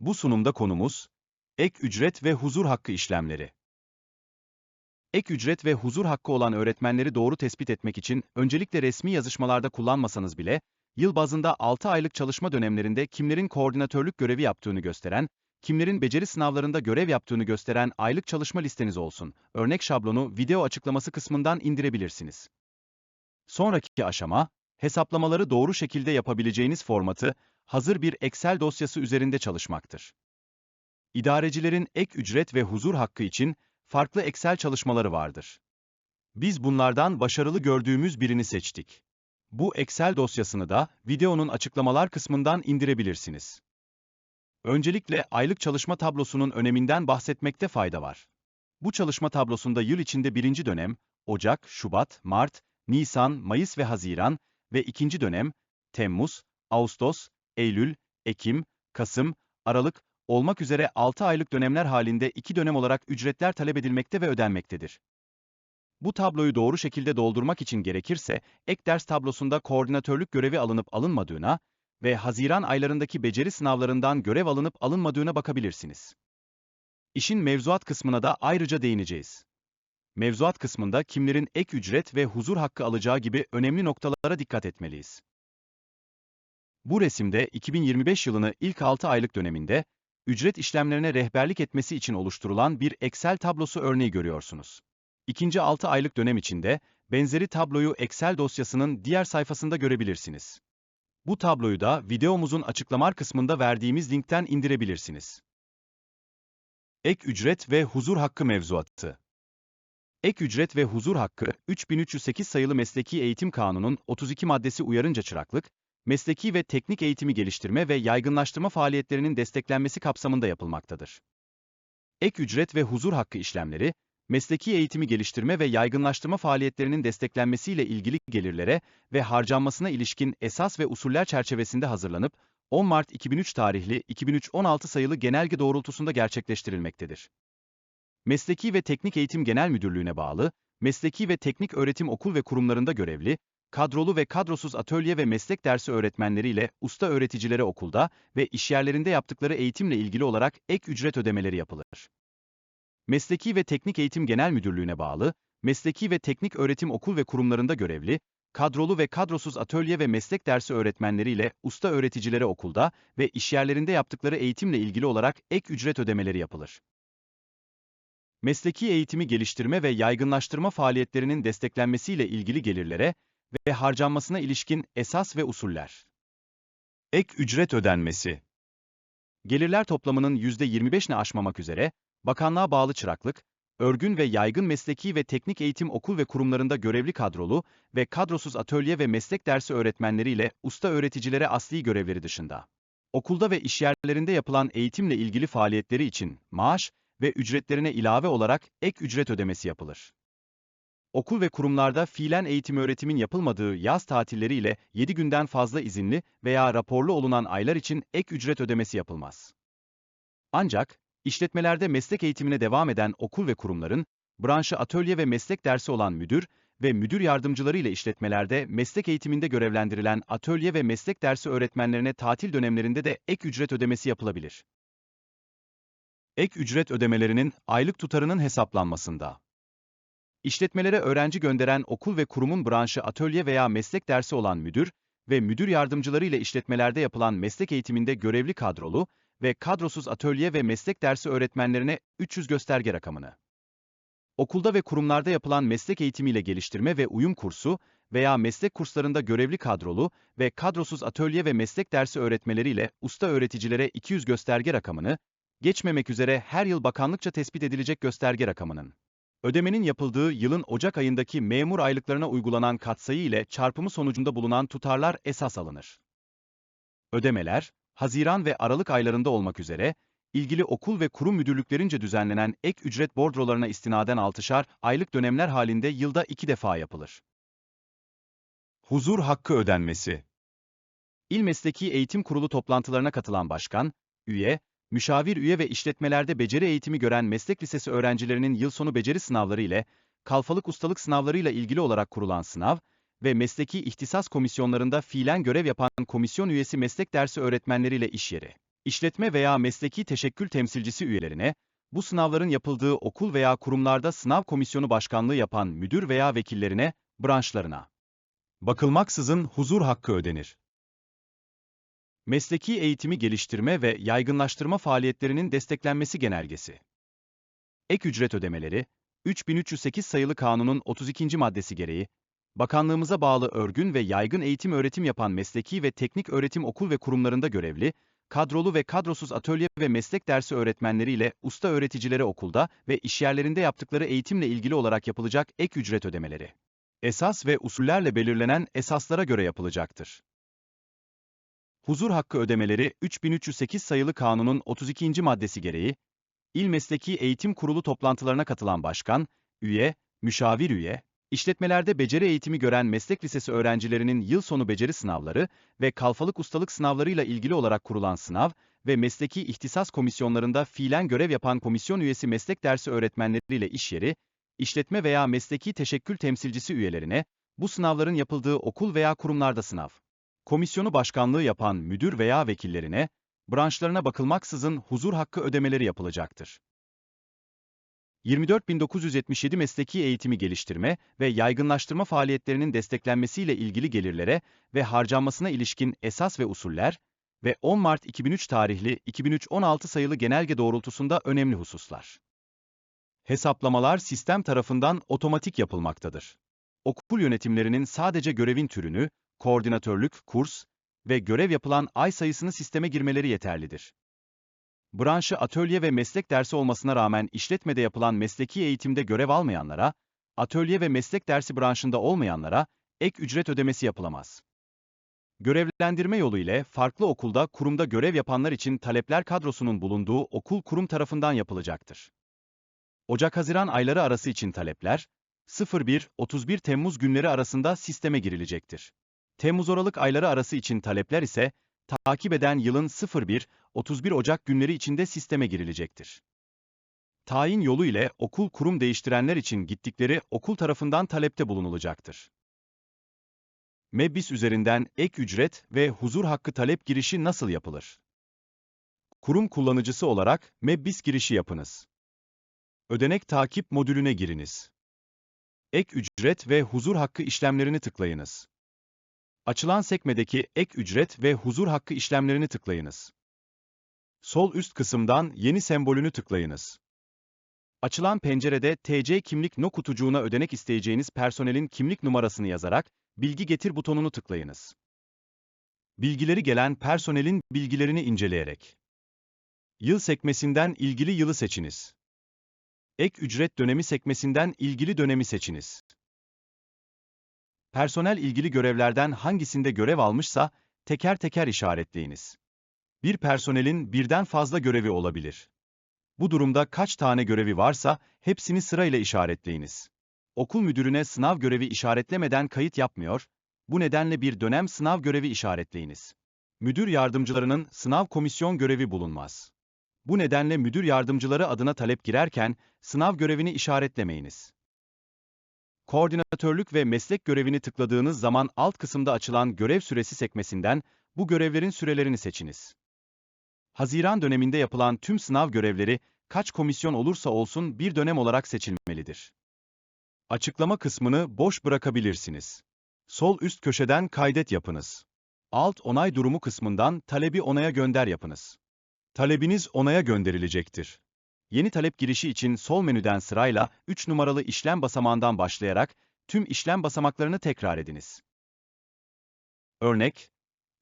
Bu sunumda konumuz, ek ücret ve huzur hakkı işlemleri. Ek ücret ve huzur hakkı olan öğretmenleri doğru tespit etmek için öncelikle resmi yazışmalarda kullanmasanız bile, yıl bazında 6 aylık çalışma dönemlerinde kimlerin koordinatörlük görevi yaptığını gösteren, kimlerin beceri sınavlarında görev yaptığını gösteren aylık çalışma listeniz olsun. Örnek şablonu video açıklaması kısmından indirebilirsiniz. Sonraki aşama, hesaplamaları doğru şekilde yapabileceğiniz formatı, hazır bir Excel dosyası üzerinde çalışmaktır. İdarecilerin ek ücret ve huzur hakkı için farklı Excel çalışmaları vardır. Biz bunlardan başarılı gördüğümüz birini seçtik. Bu Excel dosyasını da videonun açıklamalar kısmından indirebilirsiniz. Öncelikle aylık çalışma tablosunun öneminden bahsetmekte fayda var. Bu çalışma tablosunda yıl içinde birinci dönem, Ocak, Şubat, Mart, Nisan, Mayıs ve Haziran ve ikinci dönem, Temmuz, Ağustos, Eylül, Ekim, Kasım, Aralık olmak üzere 6 aylık dönemler halinde iki dönem olarak ücretler talep edilmekte ve ödenmektedir. Bu tabloyu doğru şekilde doldurmak için gerekirse, ek ders tablosunda koordinatörlük görevi alınıp alınmadığına ve Haziran aylarındaki beceri sınavlarından görev alınıp alınmadığına bakabilirsiniz. İşin mevzuat kısmına da ayrıca değineceğiz. Mevzuat kısmında kimlerin ek ücret ve huzur hakkı alacağı gibi önemli noktalara dikkat etmeliyiz. Bu resimde 2025 yılını ilk 6 aylık döneminde, ücret işlemlerine rehberlik etmesi için oluşturulan bir Excel tablosu örneği görüyorsunuz. İkinci 6 aylık dönem içinde, benzeri tabloyu Excel dosyasının diğer sayfasında görebilirsiniz. Bu tabloyu da videomuzun açıklamalar kısmında verdiğimiz linkten indirebilirsiniz. Ek ücret ve huzur hakkı mevzuatı Ek ücret ve huzur hakkı, 3308 sayılı Mesleki Eğitim Kanunu'nun 32 maddesi uyarınca çıraklık, mesleki ve teknik eğitimi geliştirme ve yaygınlaştırma faaliyetlerinin desteklenmesi kapsamında yapılmaktadır. Ek ücret ve huzur hakkı işlemleri, mesleki eğitimi geliştirme ve yaygınlaştırma faaliyetlerinin desteklenmesiyle ilgili gelirlere ve harcanmasına ilişkin esas ve usuller çerçevesinde hazırlanıp, 10 Mart 2003 tarihli 2003-16 sayılı genelge doğrultusunda gerçekleştirilmektedir. Mesleki ve Teknik Eğitim Genel Müdürlüğü'ne bağlı, mesleki ve teknik öğretim okul ve kurumlarında görevli, kadrolu ve kadrosuz atölye ve meslek dersi öğretmenleriyle usta öğreticilere okulda ve işyerlerinde yaptıkları eğitimle ilgili olarak ek ücret ödemeleri yapılır. Mesleki ve Teknik Eğitim Genel Müdürlüğü'ne bağlı, mesleki ve teknik öğretim okul ve kurumlarında görevli, kadrolu ve kadrosuz atölye ve meslek dersi öğretmenleriyle usta öğreticilere okulda ve işyerlerinde yaptıkları eğitimle ilgili olarak ek ücret ödemeleri yapılır. Mesleki eğitimi geliştirme ve yaygınlaştırma faaliyetlerinin desteklenmesiyle ilgili gelirlere ve harcanmasına ilişkin esas ve usuller. Ek ücret ödenmesi Gelirler toplamının %25'ini aşmamak üzere, bakanlığa bağlı çıraklık, örgün ve yaygın mesleki ve teknik eğitim okul ve kurumlarında görevli kadrolu ve kadrosuz atölye ve meslek dersi öğretmenleriyle usta öğreticilere asli görevleri dışında. Okulda ve işyerlerinde yapılan eğitimle ilgili faaliyetleri için maaş ve ücretlerine ilave olarak ek ücret ödemesi yapılır. Okul ve kurumlarda fiilen eğitim öğretimin yapılmadığı yaz tatilleriyle 7 günden fazla izinli veya raporlu olunan aylar için ek ücret ödemesi yapılmaz. Ancak, işletmelerde meslek eğitimine devam eden okul ve kurumların, branşı atölye ve meslek dersi olan müdür ve müdür yardımcıları ile işletmelerde meslek eğitiminde görevlendirilen atölye ve meslek dersi öğretmenlerine tatil dönemlerinde de ek ücret ödemesi yapılabilir. Ek ücret ödemelerinin aylık tutarının hesaplanmasında. İşletmelere öğrenci gönderen okul ve kurumun branşı atölye veya meslek dersi olan müdür ve müdür yardımcıları ile işletmelerde yapılan meslek eğitiminde görevli kadrolu ve kadrosuz atölye ve meslek dersi öğretmenlerine 300 gösterge rakamını. Okulda ve kurumlarda yapılan meslek eğitimiyle geliştirme ve uyum kursu veya meslek kurslarında görevli kadrolu ve kadrosuz atölye ve meslek dersi öğretmeleriyle usta öğreticilere 200 gösterge rakamını, geçmemek üzere her yıl bakanlıkça tespit edilecek gösterge rakamının. Ödemenin yapıldığı yılın Ocak ayındaki memur aylıklarına uygulanan katsayı ile çarpımı sonucunda bulunan tutarlar esas alınır. Ödemeler, Haziran ve Aralık aylarında olmak üzere, ilgili okul ve kurum müdürlüklerince düzenlenen ek ücret bordrolarına istinaden altışar aylık dönemler halinde yılda iki defa yapılır. Huzur hakkı ödenmesi İl Mesleki Eğitim Kurulu toplantılarına katılan başkan, üye, müşavir üye ve işletmelerde beceri eğitimi gören meslek lisesi öğrencilerinin yıl sonu beceri sınavları ile kalfalık ustalık sınavlarıyla ilgili olarak kurulan sınav ve mesleki ihtisas komisyonlarında fiilen görev yapan komisyon üyesi meslek dersi öğretmenleriyle iş yeri, işletme veya mesleki teşekkül temsilcisi üyelerine, bu sınavların yapıldığı okul veya kurumlarda sınav komisyonu başkanlığı yapan müdür veya vekillerine, branşlarına. Bakılmaksızın huzur hakkı ödenir. Mesleki eğitimi geliştirme ve yaygınlaştırma faaliyetlerinin desteklenmesi genelgesi. Ek ücret ödemeleri, 3308 sayılı kanunun 32. maddesi gereği, Bakanlığımıza bağlı örgün ve yaygın eğitim öğretim yapan mesleki ve teknik öğretim okul ve kurumlarında görevli, kadrolu ve kadrosuz atölye ve meslek dersi öğretmenleriyle usta öğreticilere okulda ve işyerlerinde yaptıkları eğitimle ilgili olarak yapılacak ek ücret ödemeleri. Esas ve usullerle belirlenen esaslara göre yapılacaktır. Huzur hakkı ödemeleri 3308 sayılı kanunun 32. maddesi gereği, İl Mesleki Eğitim Kurulu toplantılarına katılan başkan, üye, müşavir üye, işletmelerde beceri eğitimi gören meslek lisesi öğrencilerinin yıl sonu beceri sınavları ve kalfalık ustalık sınavlarıyla ilgili olarak kurulan sınav ve mesleki ihtisas komisyonlarında fiilen görev yapan komisyon üyesi meslek dersi öğretmenleriyle iş yeri, işletme veya mesleki teşekkül temsilcisi üyelerine, bu sınavların yapıldığı okul veya kurumlarda sınav, komisyonu başkanlığı yapan müdür veya vekillerine, branşlarına bakılmaksızın huzur hakkı ödemeleri yapılacaktır. 24.977 mesleki eğitimi geliştirme ve yaygınlaştırma faaliyetlerinin desteklenmesiyle ilgili gelirlere ve harcanmasına ilişkin esas ve usuller ve 10 Mart 2003 tarihli 2003-16 sayılı genelge doğrultusunda önemli hususlar. Hesaplamalar sistem tarafından otomatik yapılmaktadır. Okul yönetimlerinin sadece görevin türünü, koordinatörlük, kurs ve görev yapılan ay sayısını sisteme girmeleri yeterlidir. Branşı atölye ve meslek dersi olmasına rağmen işletmede yapılan mesleki eğitimde görev almayanlara, atölye ve meslek dersi branşında olmayanlara ek ücret ödemesi yapılamaz. Görevlendirme yolu ile farklı okulda, kurumda görev yapanlar için talepler kadrosunun bulunduğu okul kurum tarafından yapılacaktır. Ocak-Haziran ayları arası için talepler, 01-31 Temmuz günleri arasında sisteme girilecektir. Temmuz-Aralık ayları arası için talepler ise, takip eden yılın 01-31 Ocak günleri içinde sisteme girilecektir. Tayin yolu ile okul kurum değiştirenler için gittikleri okul tarafından talepte bulunulacaktır. Mebbis üzerinden ek ücret ve huzur hakkı talep girişi nasıl yapılır? Kurum kullanıcısı olarak Mebbis girişi yapınız. Ödenek takip modülüne giriniz. Ek ücret ve huzur hakkı işlemlerini tıklayınız. Açılan sekmedeki ek ücret ve huzur hakkı işlemlerini tıklayınız. Sol üst kısımdan yeni sembolünü tıklayınız. Açılan pencerede TC kimlik no kutucuğuna ödenek isteyeceğiniz personelin kimlik numarasını yazarak bilgi getir butonunu tıklayınız. Bilgileri gelen personelin bilgilerini inceleyerek. Yıl sekmesinden ilgili yılı seçiniz. Ek ücret dönemi sekmesinden ilgili dönemi seçiniz. Personel ilgili görevlerden hangisinde görev almışsa teker teker işaretleyiniz. Bir personelin birden fazla görevi olabilir. Bu durumda kaç tane görevi varsa hepsini sırayla işaretleyiniz. Okul müdürüne sınav görevi işaretlemeden kayıt yapmıyor, bu nedenle bir dönem sınav görevi işaretleyiniz. Müdür yardımcılarının sınav komisyon görevi bulunmaz. Bu nedenle müdür yardımcıları adına talep girerken sınav görevini işaretlemeyiniz. Koordinatörlük ve meslek görevini tıkladığınız zaman alt kısımda açılan görev süresi sekmesinden bu görevlerin sürelerini seçiniz. Haziran döneminde yapılan tüm sınav görevleri kaç komisyon olursa olsun bir dönem olarak seçilmelidir. Açıklama kısmını boş bırakabilirsiniz. Sol üst köşeden kaydet yapınız. Alt onay durumu kısmından talebi onaya gönder yapınız. Talebiniz onaya gönderilecektir. Yeni talep girişi için sol menüden sırayla 3 numaralı işlem basamağından başlayarak tüm işlem basamaklarını tekrar ediniz. Örnek,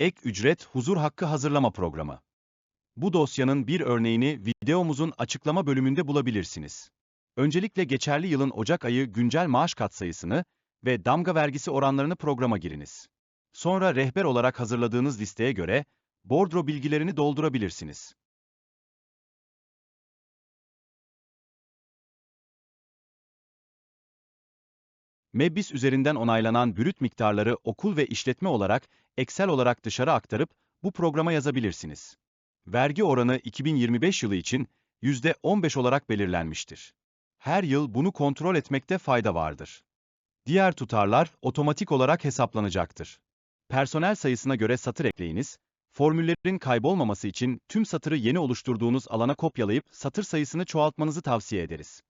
Ek ücret huzur hakkı hazırlama programı. Bu dosyanın bir örneğini videomuzun açıklama bölümünde bulabilirsiniz. Öncelikle geçerli yılın Ocak ayı güncel maaş katsayısını ve damga vergisi oranlarını programa giriniz. Sonra rehber olarak hazırladığınız listeye göre bordro bilgilerini doldurabilirsiniz. Mebbis üzerinden onaylanan brüt miktarları okul ve işletme olarak Excel olarak dışarı aktarıp bu programa yazabilirsiniz. Vergi oranı 2025 yılı için %15 olarak belirlenmiştir. Her yıl bunu kontrol etmekte fayda vardır. Diğer tutarlar otomatik olarak hesaplanacaktır. Personel sayısına göre satır ekleyiniz, formüllerin kaybolmaması için tüm satırı yeni oluşturduğunuz alana kopyalayıp satır sayısını çoğaltmanızı tavsiye ederiz.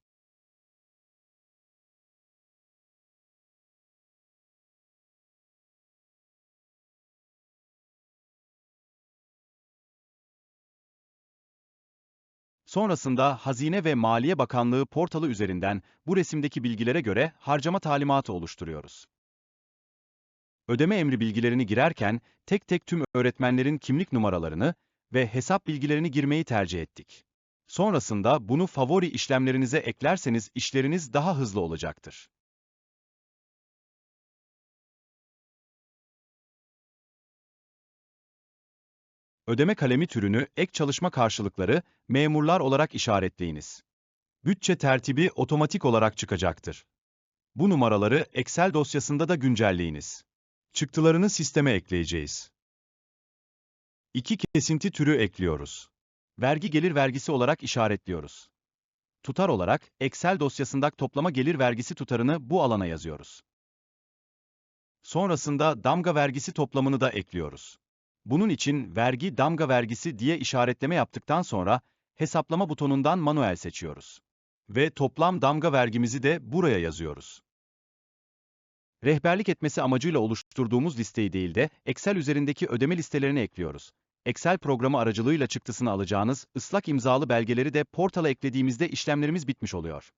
Sonrasında Hazine ve Maliye Bakanlığı portalı üzerinden bu resimdeki bilgilere göre harcama talimatı oluşturuyoruz. Ödeme emri bilgilerini girerken tek tek tüm öğretmenlerin kimlik numaralarını ve hesap bilgilerini girmeyi tercih ettik. Sonrasında bunu favori işlemlerinize eklerseniz işleriniz daha hızlı olacaktır. Ödeme kalemi türünü ek çalışma karşılıkları, memurlar olarak işaretleyiniz. Bütçe tertibi otomatik olarak çıkacaktır. Bu numaraları Excel dosyasında da güncelleyiniz. Çıktılarını sisteme ekleyeceğiz. İki kesinti türü ekliyoruz. Vergi gelir vergisi olarak işaretliyoruz. Tutar olarak Excel dosyasında toplama gelir vergisi tutarını bu alana yazıyoruz. Sonrasında damga vergisi toplamını da ekliyoruz. Bunun için vergi damga vergisi diye işaretleme yaptıktan sonra hesaplama butonundan manuel seçiyoruz. Ve toplam damga vergimizi de buraya yazıyoruz. Rehberlik etmesi amacıyla oluşturduğumuz listeyi değil de Excel üzerindeki ödeme listelerini ekliyoruz. Excel programı aracılığıyla çıktısını alacağınız ıslak imzalı belgeleri de portala eklediğimizde işlemlerimiz bitmiş oluyor.